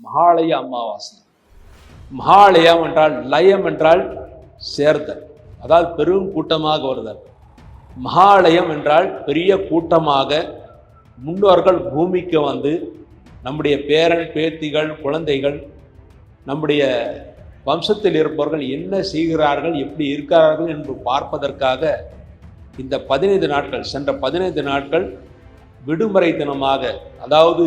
மகாலய அமாவாசை. மகாலயம் என்றால் லயம் என்றால் சேர்த்தல் அதாவது பெரும் கூட்டமாக வருதல். மகாலயம் என்றால் பெரிய கூட்டமாக முன்னோர்கள் பூமிக்கு வந்து நம்முடைய பேரன் பேத்திகள் குழந்தைகள் நம்முடைய வம்சத்தில் இருப்பவர்கள் என்ன செய்கிறார்கள் எப்படி இருக்கிறார்கள் என்று பார்ப்பதற்காக இந்த பதினைந்து நாட்கள் சென்ற பதினைந்து நாட்கள் விடுமுறை தினமாக அதாவது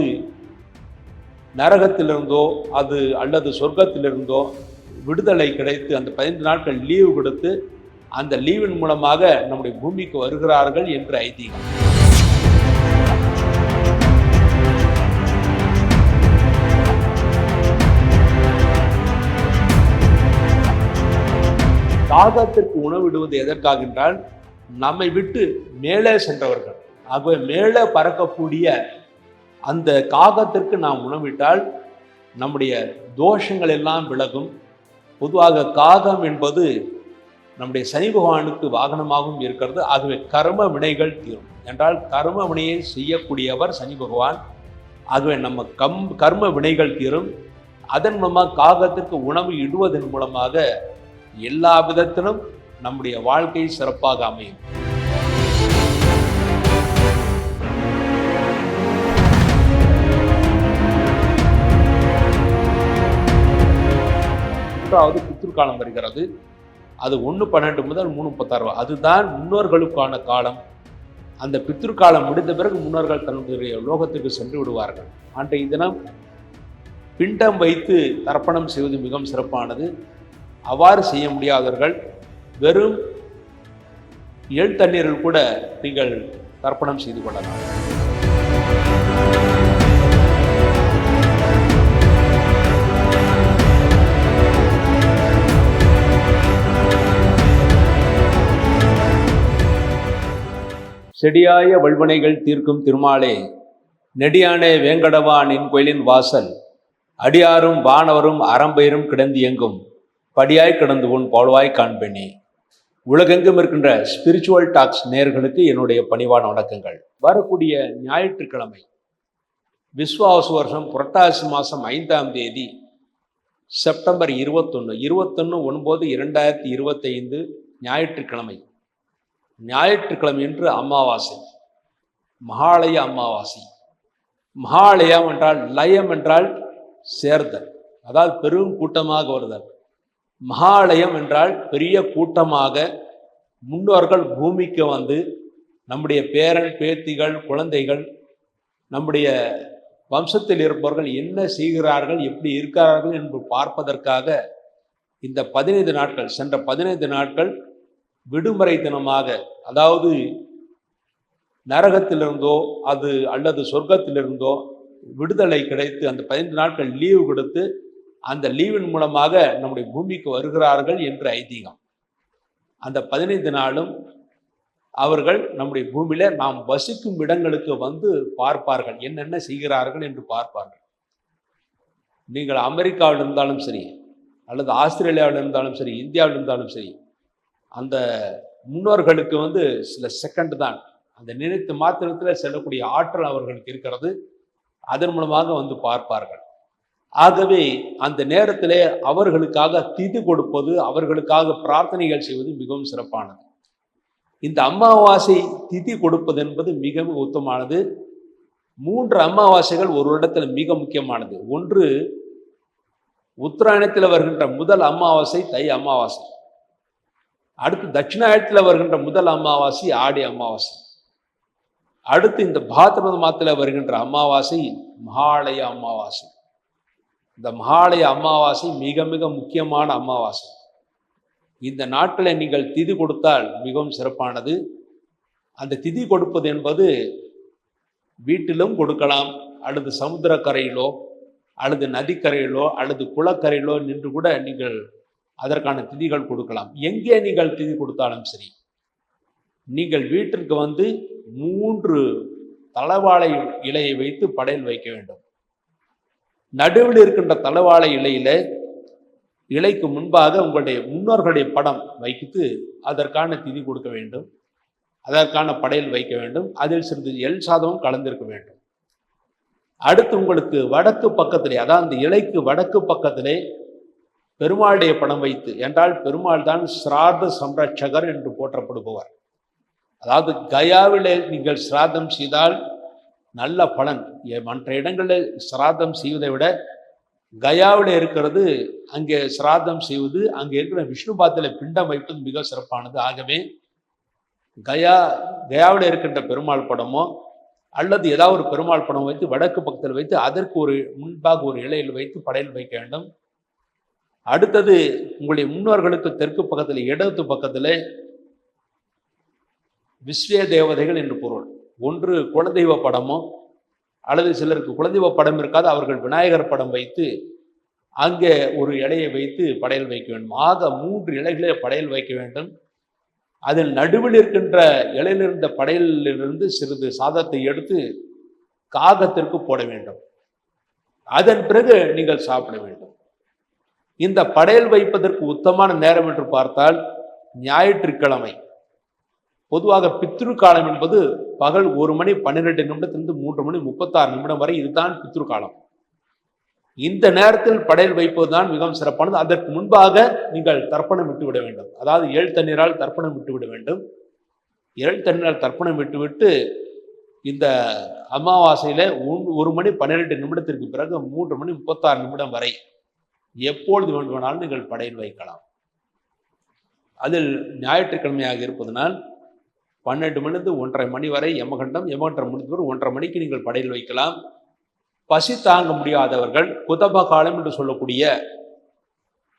நரகத்திலிருந்தோ அது அல்லது சொர்க்கத்திலிருந்தோ விடுதலை கிடைத்து அந்த பதினைந்து நாட்கள் லீவு கொடுத்து அந்த லீவின் மூலமாக நம்முடைய பூமிக்கு வருகிறார்கள் என்று ஐதீகம். தாகத்திற்கு உணவிடுவது எதற்காக என்றால் நம்மை விட்டு மேலே சென்றவர்கள். ஆகவே மேலே பறக்கக்கூடிய அந்த காகத்திற்கு நாம் உணவிட்டால் நம்முடைய தோஷங்கள் எல்லாம் விலகும். பொதுவாக காகம் என்பது நம்முடைய சனி பகவானுக்கு வாகனமாகவும் இருக்கிறது. ஆகவே கர்ம வினைகள் தீரும். என்றால் கர்ம வினையை செய்யக்கூடியவர் சனி பகவான். ஆகவே நம்ம கம் கர்ம வினைகள் தீரும். அதன் மூலமாக காகத்திற்கு உணவு இடுவதன் மூலமாக எல்லா விதத்திலும் நம்முடைய வாழ்க்கை சிறப்பாக அமையும். மூன்றாவது புத்திருக்காலம் வருகிறது. அது ஒன்று பன்னெண்டு முதல் மூணு முப்பத்தாறு அதுதான் முன்னோர்களுக்கான காலம். அந்த பித்திருக்காலம் முடிந்த பிறகு முன்னோர்கள் தன்னுடைய லோகத்திற்கு சென்று விடுவார்கள். அன்றைய தினம் பிண்டம் வைத்து தர்ப்பணம் செய்வது மிகவும் சிறப்பானது. அவ்வாறு செய்ய முடியாதவர்கள் வெறும் எள் தண்ணீரில் கூட நீங்கள் தர்ப்பணம் செய்து கொள்ளலாம். செடியாய வல்வனைகள் தீர்க்கும் திருமாலே நெடியானே வேங்கடவானின் கோயிலின் வாசல். அடியாரும் வானவரும் அறம்பெயரும் கிடந்து எங்கும். படியாய் கிடந்து உன் பாழ்வாய் காண்பேனே. உலகெங்கும் இருக்கின்ற ஸ்பிரிச்சுவல் டாக்ஸ் நேர்களுக்கு என்னுடைய பணிவான வணக்கங்கள். வரக்கூடிய ஞாயிற்றுக்கிழமை விஸ்வாச வருஷம் புரட்டாசி மாதம் ஐந்தாம் தேதி செப்டம்பர் இருபத்தொன்று இருபத்தொன்று ஒன்பது இரண்டாயிரத்தி இருபத்தைந்து ஞாயிற்றுக்கிழமை. ஞாயிற்றுக்கிழமை என்று அமாவாசை. மகாலய அமாவாசை. மகாலயம் என்றால் லயம் என்றால் சேர்தல். அதாவது பெரும் கூட்டமாக வருதல். மகாலயம் என்றால் பெரிய கூட்டமாக முன்னோர்கள் பூமிக்கு வந்து நம்முடைய பேரன் பேத்திகள் குழந்தைகள் நம்முடைய வம்சத்தில் இருப்பவர்கள் என்ன செய்கிறார்கள் எப்படி இருக்கிறார்கள் என்று பார்ப்பதற்காக இந்த பதினைந்து நாட்கள் சென்ற பதினைந்து நாட்கள் விடுமுறை தினமாக அதாவது நரகத்திலிருந்தோ அது அல்லது சொர்க்கத்திலிருந்தோ விடுதலை கிடைத்து அந்த பதினைந்து நாட்கள் லீவு கொடுத்து அந்த லீவின் மூலமாக நம்முடைய பூமிக்கு வருகிறார்கள் என்று ஐதீகம். அந்த பதினைந்து நாளும் அவர்கள் நம்முடைய பூமியில நாம் வசிக்கும் இடங்களுக்கு வந்து பார்ப்பார்கள். என்னென்ன செய்கிறார்கள் என்று பார்ப்பார்கள். நீங்கள் அமெரிக்காவில் இருந்தாலும் சரி அல்லது ஆஸ்திரேலியாவில் இருந்தாலும் சரி இந்தியாவில் இருந்தாலும் சரி அந்த முன்னோர்களுக்கு வந்து சில செகண்ட் தான். அந்த நினைத்து மாத்திரத்தில் செல்லக்கூடிய ஆற்றல் அவர்களுக்கு இருக்கிறது. அதன் மூலமாக வந்து பார்ப்பார்கள். ஆகவே அந்த நேரத்திலே அவர்களுக்காக திதி கொடுப்பது அவர்களுக்காக பிரார்த்தனைகள் செய்வது மிகவும் சிறப்பானது. இந்த அமாவாசை திதி கொடுப்பது என்பது மிகவும் உத்தமானது மூன்று அமாவாசைகள் ஒரு இடத்துல மிக முக்கியமானது. ஒன்று உத்தராயணத்தில் வருகின்ற முதல் அமாவாசை தை அமாவாசை. அடுத்து தட்சிணாயத்தில் வருகின்ற முதல் அமாவாசை ஆடி அமாவாசை. அடுத்து இந்த பாத்திரத மாதத்தில் வருகின்ற அமாவாசை மகாலய அமாவாசை. இந்த மகாலய அமாவாசை மிக மிக முக்கியமான அமாவாசை. இந்த நாட்டில் நீங்கள் திதி கொடுத்தால் மிகவும் சிறப்பானது. அந்த திதி கொடுப்பது என்பது வீட்டிலும் கொடுக்கலாம். அல்லது சமுத்திரக்கரையிலோ அல்லது நதிக்கரையிலோ அல்லது குளக்கரையிலோ நின்று கூட நீங்கள் அதற்கான திதிகள் கொடுக்கலாம். எங்கே நீங்கள் திதி கொடுத்தாலும் சரி. நீங்கள் வீட்டிற்கு வந்து மூன்று தளவாழை இலையை வைத்து படையல் வைக்க வேண்டும். நடுவில் இருக்கின்ற தளவாழை இலையில இலைக்கு முன்பாக உங்களுடைய முன்னோர்களுடைய படம் வைத்து அதற்கான திதி கொடுக்க வேண்டும். அதற்கான படையல் வைக்க வேண்டும். அதில் சிறிது எல் சாதமும் கலந்திருக்க வேண்டும். அடுத்து உங்களுக்கு வடக்கு பக்கத்திலே அதாவது அந்த இலைக்கு வடக்கு பக்கத்திலே பெருமாளுடைய படம் வைத்து என்றால் பெருமாள் தான் சிரார்த்த சம்ரட்சகர் என்று போற்றப்படுபவர். அதாவது கயாவிலே நீங்கள் சிராதம் செய்தால் நல்ல பலன். மற்ற இடங்களில் சிராதம் செய்வதை விட கயாவில் இருக்கிறது அங்கே சிராதம் செய்வது அங்கே இருக்கிற விஷ்ணு பாத்தில பிண்டம் வைப்பது மிக சிறப்பானது. ஆகவே கயா கயாவில் இருக்கின்ற பெருமாள் படமோ அல்லது ஏதாவது ஒரு பெருமாள் படம் வைத்து வடக்கு பக்கத்தில் வைத்து அதற்கு ஒரு முன்பாக ஒரு இலையில் வைத்து படையில் வைக்க வேண்டும். அடுத்தது உங்களுடைய முன்னோர்களுக்கு தெற்கு பக்கத்தில் இடது பக்கத்தில் விஸ்வே தேவதைகள் என்று பொருள். ஒன்று குலதெய்வ படமோ அல்லது சிலருக்கு குலதெய்வ படம் இருக்காது அவர்கள் விநாயகர் படம் வைத்து அங்கே ஒரு இலையை வைத்து படையல் வைக்க வேண்டும். ஆக மூன்று இலைகளை படையல் வைக்க வேண்டும். அதில் நடுவில் இருக்கின்ற இலையிலிருந்த படையலிலிருந்து சிறிது சாதத்தை எடுத்து காகத்திற்கு போட வேண்டும். அதன் பிறகு நீங்கள் சாப்பிட வேண்டும். இந்த படையல் வைப்பதற்கு உத்தமான நேரம் என்று பார்த்தால் ஞாயிற்றுக்கிழமை. பொதுவாக பித்ரு காலம் என்பது பகல் ஒரு மணி பன்னிரெண்டு நிமிடத்திலிருந்து மூன்று மணி முப்பத்தாறு நிமிடம் வரை இதுதான் பித்ரு காலம் இந்த நேரத்தில் படையல் வைப்பதுதான் மிகவும் சிறப்பானது. அதற்கு முன்பாக நீங்கள் தர்ப்பணம் விட்டு விட வேண்டும். அதாவது ஏழு தண்ணீரால் தர்ப்பணம் விட்டு விட வேண்டும். ஏழு தண்ணீரால் தர்ப்பணம் விட்டுவிட்டு இந்த அமாவாசையில் ஒன்- ஒரு மணி பன்னிரெண்டு நிமிடத்திற்கு பிறகு மூன்று மணி முப்பத்தாறு நிமிடம் வரை எப்பொழுது வேண்டுமானாலும் நீங்கள் படையில் வைக்கலாம். அதில் ஞாயிற்றுக்கிழமையாக இருப்பதனால் பன்னெண்டு மணிலிருந்து ஒன்றரை மணி வரை யமகண்டம் யமகண்டம் முடிந்த பிறகு ஒன்றரை மணிக்கு நீங்கள் படையில் வைக்கலாம். பசி தாங்க முடியாதவர்கள் குதப காலம் என்று சொல்லக்கூடிய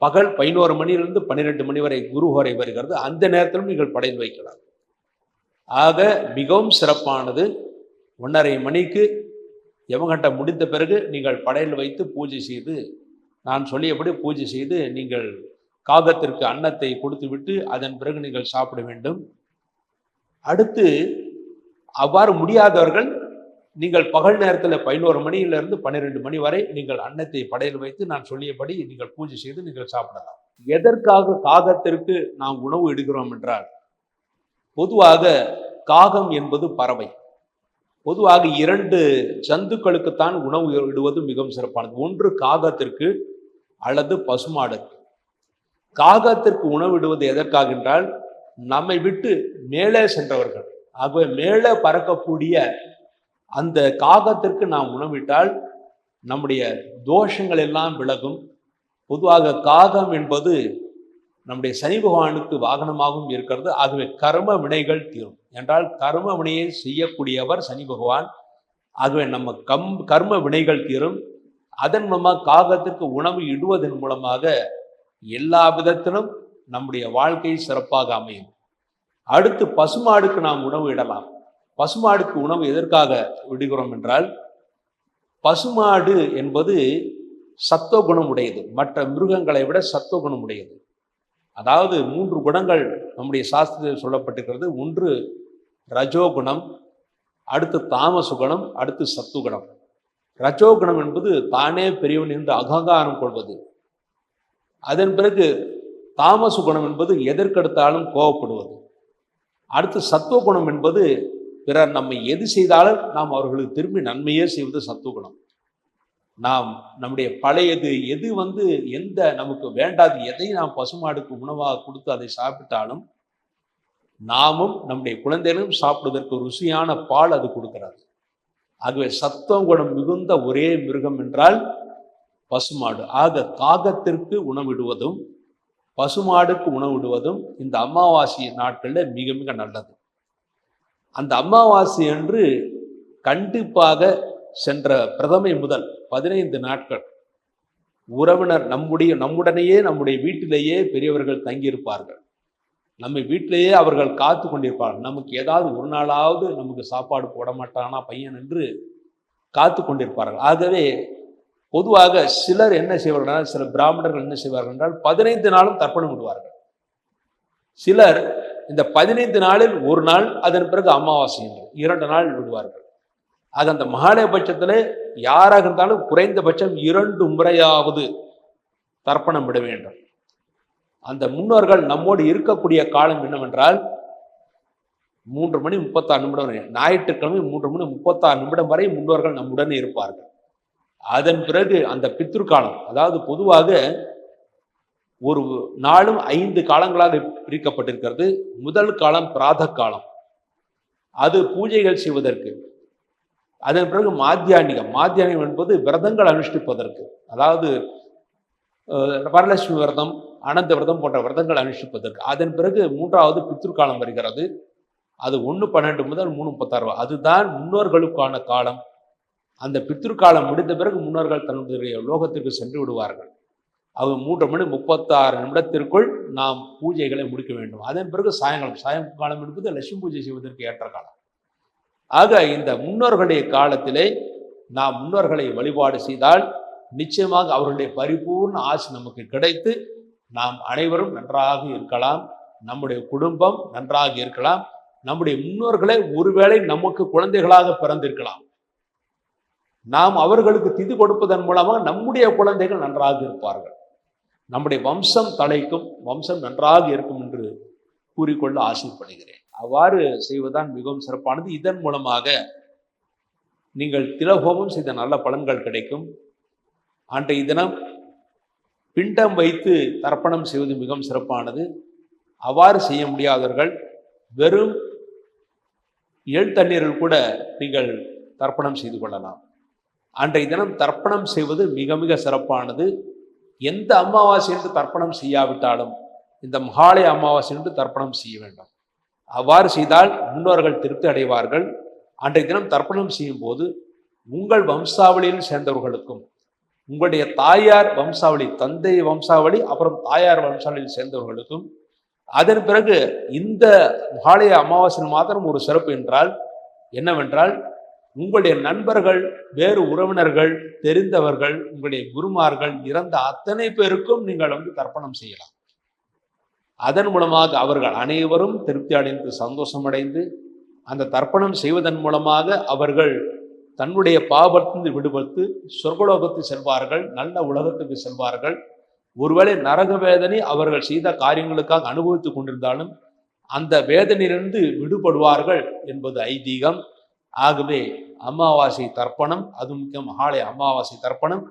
பகல் பதினோரு மணியிலிருந்து பன்னிரெண்டு மணி வரை குருஹோரை வருகிறது. அந்த நேரத்திலும் நீங்கள் படையில் வைக்கலாம். ஆக மிகவும் சிறப்பானது ஒன்றரை மணிக்கு யமகண்டம் முடிந்த பிறகு நீங்கள் படையில் வைத்து பூஜை செய்து நான் சொல்லியபடி பூஜை செய்து நீங்கள் காகத்திற்கு அன்னத்தை கொடுத்துவிட்டு அதன் பிறகு நீங்கள் சாப்பிட வேண்டும். அடுத்து அவ்வாறு முடியாதவர்கள் நீங்கள் பகல் நேரத்தில் பதினோரு மணியிலிருந்து பன்னிரெண்டு மணி வரை நீங்கள் அன்னத்தை படையில் வைத்து நான் சொல்லியபடி நீங்கள் பூஜை செய்து நீங்கள் சாப்பிடலாம். எதற்காக காகத்திற்கு நாம் உணவு எடுக்கிறோம் என்றால் பொதுவாக காகம் என்பது பறவை. பொதுவாக இரண்டு ஜந்துக்களுக்குத்தான் உணவு இடுவது மிகவும் சிறப்பானது. ஒன்று காகத்திற்கு அல்லது பசுமாடு. காகத்திற்கு உணவிடுவது எதற்காக என்றால் நம்மை விட்டு மேலே சென்றவர்கள். ஆகவே மேலே பறக்கக்கூடிய அந்த காகத்திற்கு நாம் உணவிட்டால் நம்முடைய தோஷங்கள் எல்லாம் விலகும். பொதுவாக காகம் என்பது நம்முடைய சனி பகவானுக்கு வாகனமாகவும் இருக்கிறது. ஆகவே கர்ம வினைகள் தீரும். என்றால் கர்ம வினையை செய்யக்கூடியவர் சனி பகவான். ஆகவே நம்ம கம் கர்ம வினைகள் தீரும். அதன் மூலமாக காகத்திற்கு உணவு இடுவதன் மூலமாக எல்லா விதத்திலும் நம்முடைய வாழ்க்கை சிறப்பாக அமையும். அடுத்து பசுமாடுக்கு நாம் உணவு இடலாம். பசுமாடுக்கு உணவு எதற்காக விடுகிறோம் என்றால் பசுமாடு என்பது சத்துவகுணம் உடையது. மற்ற மிருகங்களை விட சத்துவகுணம் உடையது. அதாவது மூன்று குணங்கள் நம்முடைய சாஸ்திரத்தில் சொல்லப்பட்டிருக்கிறது. ஒன்று ரஜோகுணம் அடுத்து தாமச குணம் அடுத்து சத்துகுணம். ரஜோகுணம் என்பது தானே பெரியவன் என்று அகங்காரம் கொள்வது. அதன் பிறகு தாமச குணம் என்பது எதற்கெடுத்தாலும் கோவப்படுவது. அடுத்து சத்துவ குணம் என்பது பிறர் நம்மை எது செய்தாலும் நாம் அவர்களுக்கு திரும்பி நன்மையே செய்வது சத்துவகுணம். நாம் நம்முடைய பழையது எது வந்து எந்த நமக்கு வேண்டாது எதை நாம் பசுமாடுக்கு உணவாக கொடுத்து அதை சாப்பிட்டாலும் நாமும் நம்முடைய குழந்தைகளும் சாப்பிடுவதற்கு ருசியான பால் அது கொடுக்கிறது. ஆகவே சத்தம் குணம் மிகுந்த ஒரே மிருகம் என்றால் பசுமாடு. ஆக காகத்திற்கு உணவிடுவதும் பசுமாடுக்கு உணவிடுவதும் இந்த அமாவாசை நாட்களில் மிக மிக நல்லது. அந்த அமாவாசை என்று கண்டிப்பாக சென்ற பிரதமை முதல் பதினைந்து நாட்கள் உறவினர் நம்முடைய நம்முடனேயே நம்முடைய வீட்டிலேயே பெரியவர்கள் தங்கியிருப்பார்கள். நம்ம வீட்டிலேயே அவர்கள் காத்து கொண்டிருப்பார்கள். நமக்கு ஏதாவது ஒரு நாளாவது நமக்கு சாப்பாடு போட மாட்டானா பையன் என்று காத்து கொண்டிருப்பார்கள். ஆகவே பொதுவாக சிலர் என்ன செய்வார்கள் சில பிராமணர்கள் என்ன செய்வார்கள் என்றால் பதினைந்து நாளும் தர்ப்பணம் விடுவார்கள். சிலர் இந்த பதினைந்து நாளில் ஒரு நாள் அதன் பிறகு அமாவாசை என்று இரண்டு நாள் விடுவார்கள். அது அந்த மகாலயபட்சத்தில் யாராக இருந்தாலும் குறைந்தபட்சம் இரண்டு முறையாவது தர்ப்பணம் விட வேண்டும். அந்த முன்னோர்கள் நம்மோடு இருக்கக்கூடிய காலம் என்னவென்றால் மூன்று மணி முப்பத்தாறு நிமிடம் வரை ஞாயிற்றுக்கிழமை மூன்று மணி முப்பத்தாறு நிமிடம் வரை முன்னோர்கள் நம்முடன் இருப்பார்கள். அதன் பிறகு அந்த பித்ருக்காலம் அதாவது பொதுவாக ஒரு நாளும் ஐந்து காலங்களாக பிரிக்கப்பட்டிருக்கிறது. முதல் காலம் பிராத காலம். அது பூஜைகள் செய்வதற்கு. அதன் பிறகு மாத்தியானிகம். மாத்தியானிகம் என்பது விரதங்கள் அனுஷ்டிப்பதற்கு. அதாவது வரலட்சுமி விரதம் அனந்த விரதம் போன்ற விரதங்கள் அனுஷ்டிப்பதற்கு. அதன் பிறகு மூன்றாவது பித்ருக்காலம் வருகிறது. அது ஒன்று பன்னெண்டு முதல் மூணு முப்பத்தாறு அதுதான் முன்னோர்களுக்கான காலம். அந்த பித்ருக்காலம் முடிந்த பிறகு முன்னோர்கள் தன்னுடைய லோகத்திற்கு சென்று விடுவார்கள். அவங்க மூன்று மணி முப்பத்தாறு நிமிடத்திற்குள் நாம் பூஜைகளை முடிக்க வேண்டும். அதன் பிறகு சாயங்காலம் சாயங்காலம் என்பது லட்சுமி பூஜை செய்வதற்கு ஏற்ற காலம். ஆக இந்த முன்னோர்களுடைய காலத்திலே நாம் முன்னோர்களை வழிபாடு செய்தால் நிச்சயமாக அவர்களுடைய பரிபூர்ண ஆசி நமக்கு கிடைத்து நாம் அனைவரும் நன்றாக இருக்கலாம். நம்முடைய குடும்பம் நன்றாக இருக்கலாம். நம்முடைய முன்னோர்களே ஒருவேளை நமக்கு குழந்தைகளாக பிறந்திருக்கலாம். நாம் அவர்களுக்கு திதி கொடுப்பதன் மூலமாக நம்முடைய குழந்தைகள் நன்றாக இருப்பார்கள். நம்முடைய வம்சம் தலைக்கும் வம்சம் நன்றாக இருக்கும் என்று கூறிக்கொள்ள ஆசைப்படுகிறேன். அவ்வாறு செய்வதுதான் மிகவும் சிறப்பானது. இதன் மூலமாக நீங்கள் திலகோபம் செய்த நல்ல பலன்கள் கிடைக்கும். அன்றைய தினம் பிண்டம் வைத்து தர்ப்பணம் செய்வது மிகவும் சிறப்பானது. அவ்வாறு செய்ய முடியாதவர்கள் வெறும் எள் தண்ணீரில் கூட நீங்கள் தர்ப்பணம் செய்து கொள்ளலாம். அன்றைய தினம் தர்ப்பணம் செய்வது மிக மிக சிறப்பானது. எந்த அமாவாசை என்று தர்ப்பணம் செய்யாவிட்டாலும் இந்த மகாலய அமாவாசை என்று தர்ப்பணம் செய்ய வேண்டும். அவ்வாறு செய்தால் முன்னோர்கள் திருப்தி அடைவார்கள். அன்றைய தினம் தர்ப்பணம் செய்யும் போது உங்கள் வம்சாவளியில் சேர்ந்தவர்களுக்கும் உங்களுடைய தாயார் வம்சாவளி தந்தை வம்சாவளி அப்புறம் தாயார் வம்சாவளியில் சேர்ந்தவர்களுக்கும் அதன் பிறகு இந்த மகாலய அமாவாசையில் மாத்திரம் ஒரு சிறப்பு என்றால் என்னவென்றால் உங்களுடைய நண்பர்கள் வேறு உறவினர்கள் தெரிந்தவர்கள் உங்களுடைய குருமார்கள் இறந்த அத்தனை பேருக்கும் நீங்கள் வந்து தர்ப்பணம் செய்யலாம். அதன் மூலமாக அவர்கள் அனைவரும் திருப்தி அடைந்து சந்தோஷமடைந்து அந்த தர்ப்பணம் செய்வதன் மூலமாக அவர்கள் தன்னுடைய பாவத்திலிருந்து விடுபட்டு சொர்க்கலோகத்துக்கு செல்வார்கள் நல்ல உலகத்துக்கு செல்வார்கள். ஒருவேளை நரக வேதனை அவர்கள் செய்த காரியங்களுக்காக அனுபவித்துக் கொண்டிருந்தாலும் அந்த வேதனையிலிருந்து விடுபடுவார்கள் என்பது ஐதீகம். ஆகவே அமாவாசை தர்ப்பணம் அது முக்கியம் மகாலய அமாவாசை தர்ப்பணம்.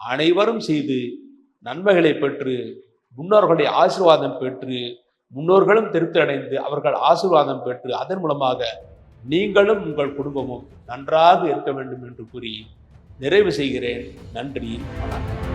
அனைவரும் செய்து நன்மைகளை பெற்று முன்னோர்களுடைய ஆசீர்வாதம் பெற்று முன்னோர்களும் திருப்தி அடைந்து அவர்கள் ஆசீர்வாதம் பெற்று அதன் மூலமாக நீங்களும் உங்கள் குடும்பமும் நன்றாக இருக்க வேண்டும் என்று கூறி நிறைவு செய்கிறேன். நன்றி வணக்கம்.